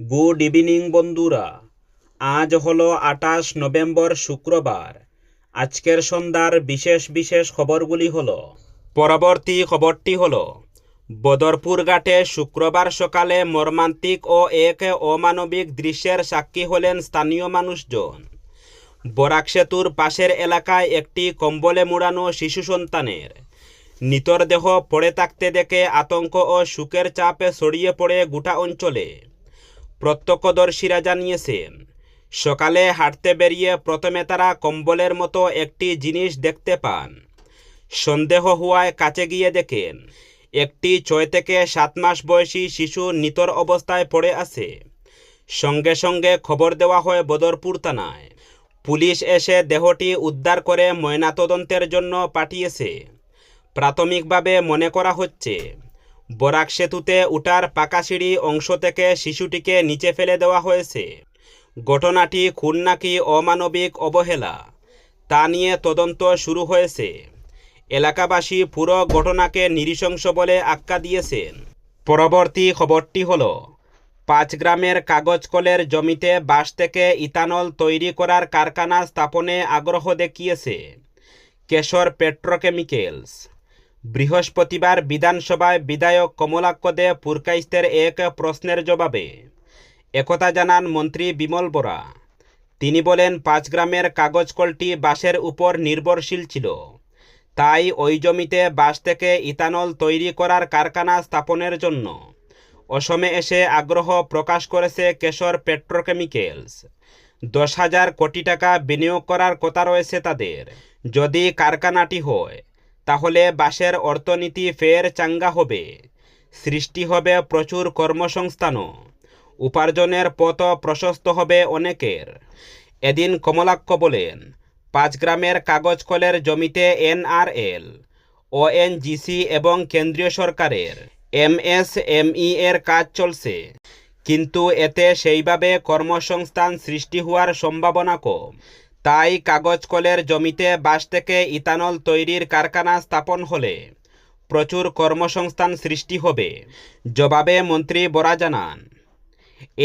Good evening, বন্ধুরা। আজ হলো আঠাশ নভেম্বর, শুক্রবার। আজকের সন্ধ্যার বিশেষ বিশেষ খবরগুলি হলো, পরবর্তী খবরটি হলো, বদরপুর ঘাটে শুক্রবার সকালে মর্মান্তিক ও এক অমানবিক দৃশ্যের সাক্ষী হলেন স্থানীয় মানুষজন। বরাক সেতুর পাশের এলাকায় একটি কম্বলে মুড়ানো শিশু সন্তানের নিতর দেহ পড়ে থাকতে দেখে আতঙ্ক ও শোকের চাপে ছড়িয়ে পড়ে গোটা অঞ্চলে। প্রত্যক্ষদর্শীরা জানিয়েছেন সকালে হাঁটতে বেরিয়ে প্রথমে তারা কম্বলের মতো একটি জিনিস দেখতে পান। সন্দেহ হওয়ায় কাছে গিয়ে দেখেন, একটি ছয় থেকে সাত মাস বয়সী শিশু নিতর অবস্থায় পড়ে আছে। সঙ্গে সঙ্গে খবর দেওয়া হয় বদরপুর থানায়। পুলিশ এসে দেহটি উদ্ধার করে ময়নাতদন্তের জন্য পাঠিয়েছে। প্রাথমিকভাবে মনে করা হচ্ছে বরাক সেতুতে উঠার পাকা সিঁড়ি অংশ থেকে শিশুটিকে নিচে ফেলে দেওয়া হয়েছে। ঘটনাটি খুন নাকি অমানবিক অবহেলা। তা নিয়ে তদন্ত শুরু হয়েছে। এলাকাবাসী পুরো ঘটনাকে নিরিশংস বলে আখ্যা দিয়েছেন। পরবর্তী খবরটি হল পাঁচ গ্রামের কাগজ কলের জমিতে বাঁশ থেকে ইথানল তৈরি করার কারখানা স্থাপনে আগ্রহ দেখিয়েছে। কেশর পেট্রোকেমিক্যালস বৃহস্পতিবার বিধানসভায় বিধায়ক কমলাক্ষ দে পুরকাইস্তের এক প্রশ্নের জবাবে একথা জানান মন্ত্রী বিমল বরা। তিনি বলেন, পাঁচ গ্রামের কাগজ কলটি বাঁশের উপর নির্ভরশীল ছিল। তাই ওই জমিতে বাঁশ থেকে ইথানল তৈরি করার কারখানা স্থাপনের জন্য অসমে এসে আগ্রহ প্রকাশ করেছে কেশর পেট্রোকেমিক্যালস। দশ হাজার কোটি টাকা বিনিয়োগ করার কথা রয়েছে তাদের। যদি কারখানাটি হয় তাহলে বাঁশের অর্থনীতি ফের চাঙ্গা হবে। সৃষ্টি হবে প্রচুর কর্মসংস্থানও। উপার্জনের পথ প্রশস্ত হবে অনেকের। এদিন কমলাক্ষ বলেন, পাঁচ গ্রামের কাগজ কলের জমিতে এনআরএল ওএনজিসি এবং কেন্দ্রীয় সরকারের এমএসএমই এর কাজ চলছে। কিন্তু এতে সেইভাবে কর্মসংস্থান সৃষ্টি হওয়ার সম্ভাবনা কম। তাই কাগজ কলের জমিতে বাঁশ থেকে ইথানল তৈরির কারখানা স্থাপন হলে প্রচুর কর্মসংস্থান সৃষ্টি হবে, জবাবে মন্ত্রী বরা জানান।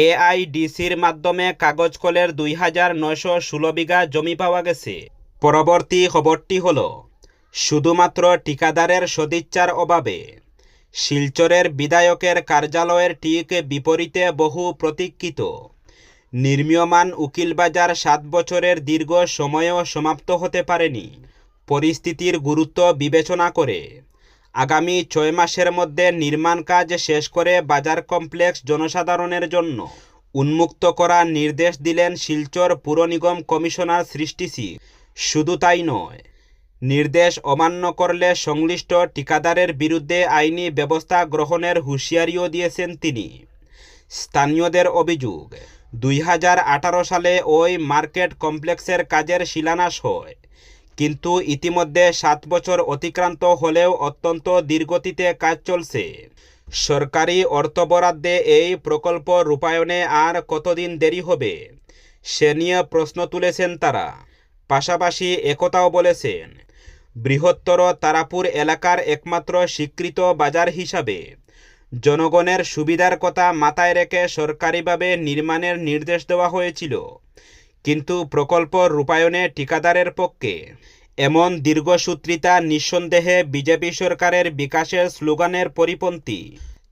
এআইডিসির মাধ্যমে কাগজ কলের দুই হাজার নয়শো ষোলো বিঘা জমি পাওয়া গেছে। পরবর্তী খবরটি হল, শুধুমাত্র ঠিকাদারের সদিচ্ছার অভাবে শিলচরের বিধায়কের কার্যালয়ের ঠিক বিপরীতে বহু প্রতীক্ষিত। নির্মীয়মান উকিলবাজার সাত বছরের দীর্ঘ সময়ও সমাপ্ত হতে পারেনি। পরিস্থিতির গুরুত্ব বিবেচনা করে। আগামী ছয় মাসের মধ্যে নির্মাণ কাজ শেষ করে বাজার কমপ্লেক্স জনসাধারণের জন্য উন্মুক্ত করার নির্দেশ দিলেন শিলচর পুর নিগম কমিশনার সৃষ্টি সিং। শুধু তাই নয়, নির্দেশ অমান্য করলে সংশ্লিষ্ট ঠিকাদারের বিরুদ্ধে আইনি ব্যবস্থা গ্রহণের হুঁশিয়ারিও দিয়েছেন তিনি। স্থানীয়দের অভিযোগ দুই হাজার আঠারো সালে ওই মার্কেট কমপ্লেক্সের কাজের শিলান্যাস হয়। কিন্তু ইতিমধ্যে সাত বছর অতিক্রান্ত হলেও অত্যন্ত দীর্ঘতিতে কাজ চলছে। সরকারি অর্থ বরাদ্দে এই প্রকল্প রূপায়ণে আর কতদিন দেরি হবে, সে নিয়ে প্রশ্ন তুলেছেন তারা। পাশাপাশি একথাও বলেছেন, বৃহত্তর তারাপুর এলাকার একমাত্র স্বীকৃত বাজার হিসাবে জনগণের সুবিধার কথা মাথায় রেখে সরকারিভাবে নির্মাণের নির্দেশ দেওয়া হয়েছিল। কিন্তু প্রকল্প রূপায়ণে ঠিকাদারের পক্ষে এমন দীর্ঘসূত্রিতা নিঃসন্দেহে বিজেপি সরকারের বিকাশের স্লোগানের পরিপন্থী।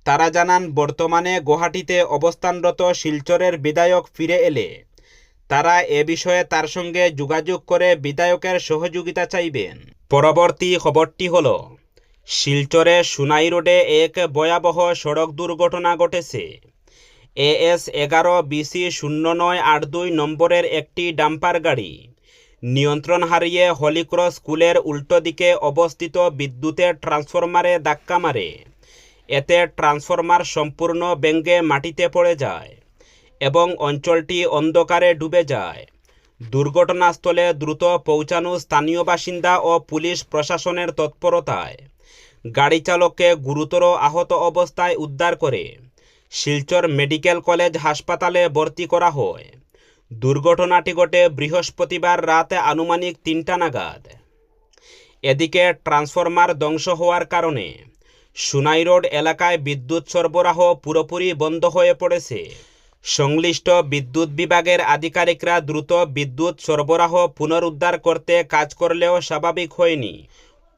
তারা জানান, বর্তমানে গুয়াহাটিতে অবস্থানরত শিলচরের বিধায়ক ফিরে এলে তারা এ বিষয়ে তার সঙ্গে যোগাযোগ করে বিধায়কের সহযোগিতা চাইবেন। পরবর্তী খবরটি হল শিলচরে সুনাই রোডে এক ভয়াবহ সড়ক দুর্ঘটনা ঘটেছে। এএস এগারো বিসি শূন্য নয় আট দুই নম্বরের একটি ডাম্পার গাড়ি। নিয়ন্ত্রণ হারিয়ে হলিক্রস স্কুলের উল্টো দিকে অবস্থিত বিদ্যুতের ট্রান্সফরমারে ধাক্কা মারে। এতে ট্রান্সফরমার সম্পূর্ণ ব্যঙ্গে মাটিতে পড়ে যায় এবং অঞ্চলটি অন্ধকারে ডুবে যায়। দুর্ঘটনাস্থলে দ্রুত পৌঁছানো স্থানীয় বাসিন্দা ও পুলিশ প্রশাসনের তৎপরতায় গাড়ি চালককে গুরুতর আহত অবস্থায় উদ্ধার করে। শিলচর মেডিকেল কলেজ হাসপাতালে ভর্তি করা হয়। দুর্ঘটনাটি ঘটে বৃহস্পতিবার রাতে আনুমানিক তিনটা নাগাদ। এদিকে ট্রান্সফরমার ধ্বংস হওয়ার কারণে সুনাই রোড এলাকায় বিদ্যুৎ সরবরাহ পুরোপুরি বন্ধ হয়ে পড়েছে। সংশ্লিষ্ট বিদ্যুৎ বিভাগের আধিকারিকরা দ্রুত বিদ্যুৎ সরবরাহ পুনরুদ্ধার করতে কাজ করলেও স্বাভাবিক হয়নি।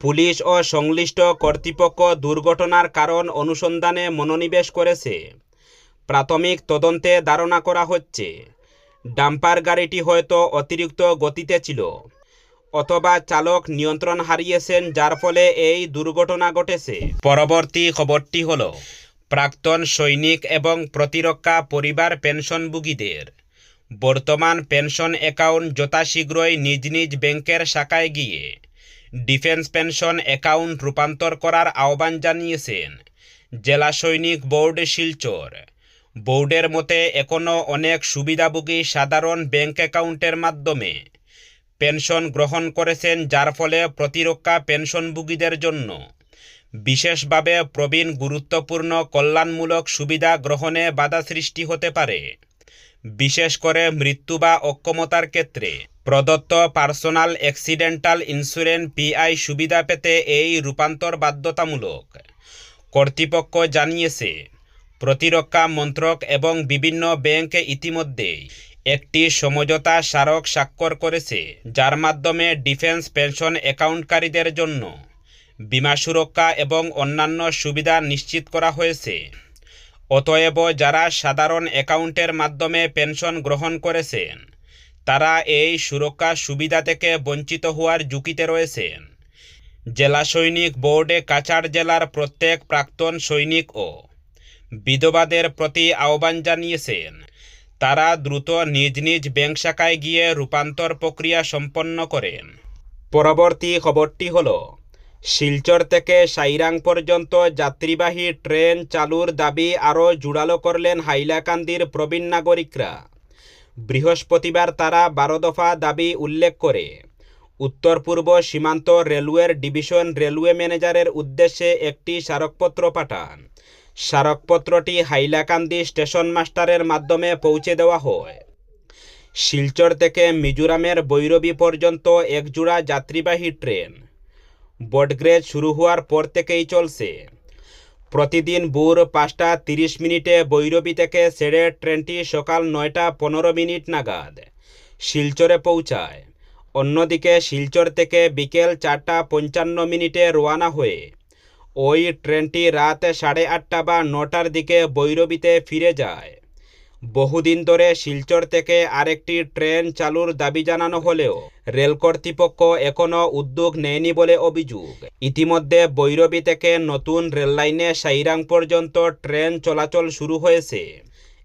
পুলিশ ও সংশ্লিষ্ট কর্তৃপক্ষ দুর্ঘটনার কারণ অনুসন্ধানে মনোনিবেশ করেছে। প্রাথমিক তদন্তে ধারণা করা হচ্ছে, ডাম্পার গাড়িটি হয়তো অতিরিক্ত গতিতে ছিল, অথবা চালক নিয়ন্ত্রণ হারিয়েছেন, যার ফলে এই দুর্ঘটনা ঘটেছে। পরবর্তী খবরটি হল, প্রাক্তন সৈনিক এবং প্রতিরক্ষা পরিবার পেনশনভোগীদের। বর্তমান পেনশন অ্যাকাউন্ট যথাশীঘ্রই নিজ নিজ ব্যাংকের শাখায় গিয়ে ডিফেন্স পেনশন অ্যাকাউন্ট রূপান্তর করার আহ্বান জানিয়েছেন জেলা সৈনিক বোর্ড শিলচর। বোর্ডের মতে, এখনও অনেক সুবিধাভোগী সাধারণ ব্যাংক অ্যাকাউন্টের মাধ্যমে পেনশন গ্রহণ করেছেন, যার ফলে প্রতিরক্ষা পেনশনভোগীদের জন্য বিশেষভাবে প্রবীণ গুরুত্বপূর্ণ কল্যাণমূলক সুবিধা গ্রহণে বাধা সৃষ্টি হতে পারে। বিশেষ করে মৃত্যু বা অক্ষমতার ক্ষেত্রে। প্রদত্ত পার্সোনাল অ্যাক্সিডেন্টাল ইন্স্যুরেন্স পিআই সুবিধা পেতে এই রূপান্তর বাধ্যতামূলক। কর্তৃপক্ষ জানিয়েছে, প্রতিরক্ষা মন্ত্রক এবং বিভিন্ন ব্যাংক ইতিমধ্যেই একটি সমঝোতা স্মারক স্বাক্ষর করেছে, যার মাধ্যমে ডিফেন্স পেনশন অ্যাকাউন্টকারীদের জন্য বীমা সুরক্ষা এবং অন্যান্য সুবিধা নিশ্চিত করা হয়েছে। অতএব যারা সাধারণ অ্যাকাউন্টের মাধ্যমে পেনশন গ্রহণ করেছেন, তারা এই সুরক্ষা সুবিধা থেকে বঞ্চিত হওয়ার ঝুঁকিতে রয়েছেন। জেলা সৈনিক বোর্ডে কাছাড় জেলার প্রত্যেক প্রাক্তন সৈনিক ও বিধবাদের প্রতি আহ্বান জানিয়েছেন। তারা দ্রুত নিজ নিজ ব্যাংক শাখায় গিয়ে রূপান্তর প্রক্রিয়া সম্পন্ন করেন। পরবর্তী খবরটি হল শিলচর থেকে সাইরাং পর্যন্ত যাত্রীবাহী ট্রেন চালুর দাবি আরও জোরালো করলেন হাইলাকান্দির প্রবীণ নাগরিকরা। বৃহস্পতিবার তারা বারো দফা দাবি উল্লেখ করে। উত্তর পূর্ব সীমান্ত রেলওয়ের ডিভিশন রেলওয়ে ম্যানেজারের উদ্দেশ্যে একটি স্মারকপত্র পাঠান। স্মারকপত্রটি হাইলাকান্দি স্টেশন মাস্টারের মাধ্যমে পৌঁছে দেওয়া হয়। শিলচর থেকে মিজোরামের বৈরবী পর্যন্ত একজোড়া যাত্রীবাহী ট্রেন বটগ্রেজ শুরু হওয়ার পর থেকেই চলছে। প্রতিদিন ভোর পাঁচটা তিরিশ মিনিটে বৈরবী থেকে ছেড়ে ট্রেনটি সকাল নয়টা পনেরো মিনিট নাগাদ শিলচরে পৌঁছায়। অন্যদিকে শিলচর থেকে বিকেল চারটা পঞ্চান্ন মিনিটে রওনা হয়ে ওই ট্রেনটি রাত সাড়ে আটটা বা নটার দিকে বৈরবীতে ফিরে যায়। বহুদিন ধরে শিলচর থেকে আরেকটি ট্রেন চালুর দাবি জানানো হলেও রেল কর্তৃপক্ষ এখনও উদ্যোগ নেয়নি বলে অভিযোগ। ইতিমধ্যে বৈরবী থেকে নতুন রেললাইনে সাইরাং পর্যন্ত ট্রেন চলাচল শুরু হয়েছে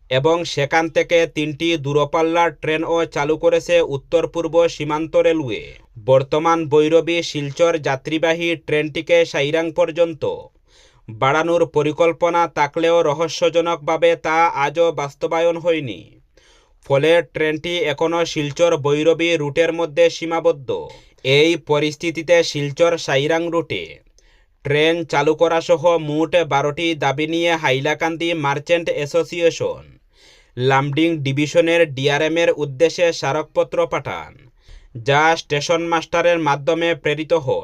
এবং সেখান থেকে তিনটি দূরপাল্লার ট্রেনও চালু করেছে উত্তর পূর্ব সীমান্ত রেলওয়ে। বর্তমান বৈরবী শিলচর যাত্রীবাহী ট্রেনটিকে সাইরাং পর্যন্ত বাড়ানোর পরিকল্পনা থাকলেও রহস্যজনকভাবে তা আজও বাস্তবায়ন হয়নি। ফলে ট্রেনটি এখনও শিলচর বৈরবী রুটের মধ্যে সীমাবদ্ধ। এই পরিস্থিতিতে শিলচর সাইরাং রুটে ট্রেন চালু করা সহ মোট বারোটি দাবি নিয়ে হাইলাকান্দি মার্চেন্ট অ্যাসোসিয়েশন, লামডিং ডিভিশনের ডিআরএমের উদ্দেশ্যে স্মারকপত্র পাঠান, যা স্টেশন মাস্টারের মাধ্যমে প্রেরিত হয়।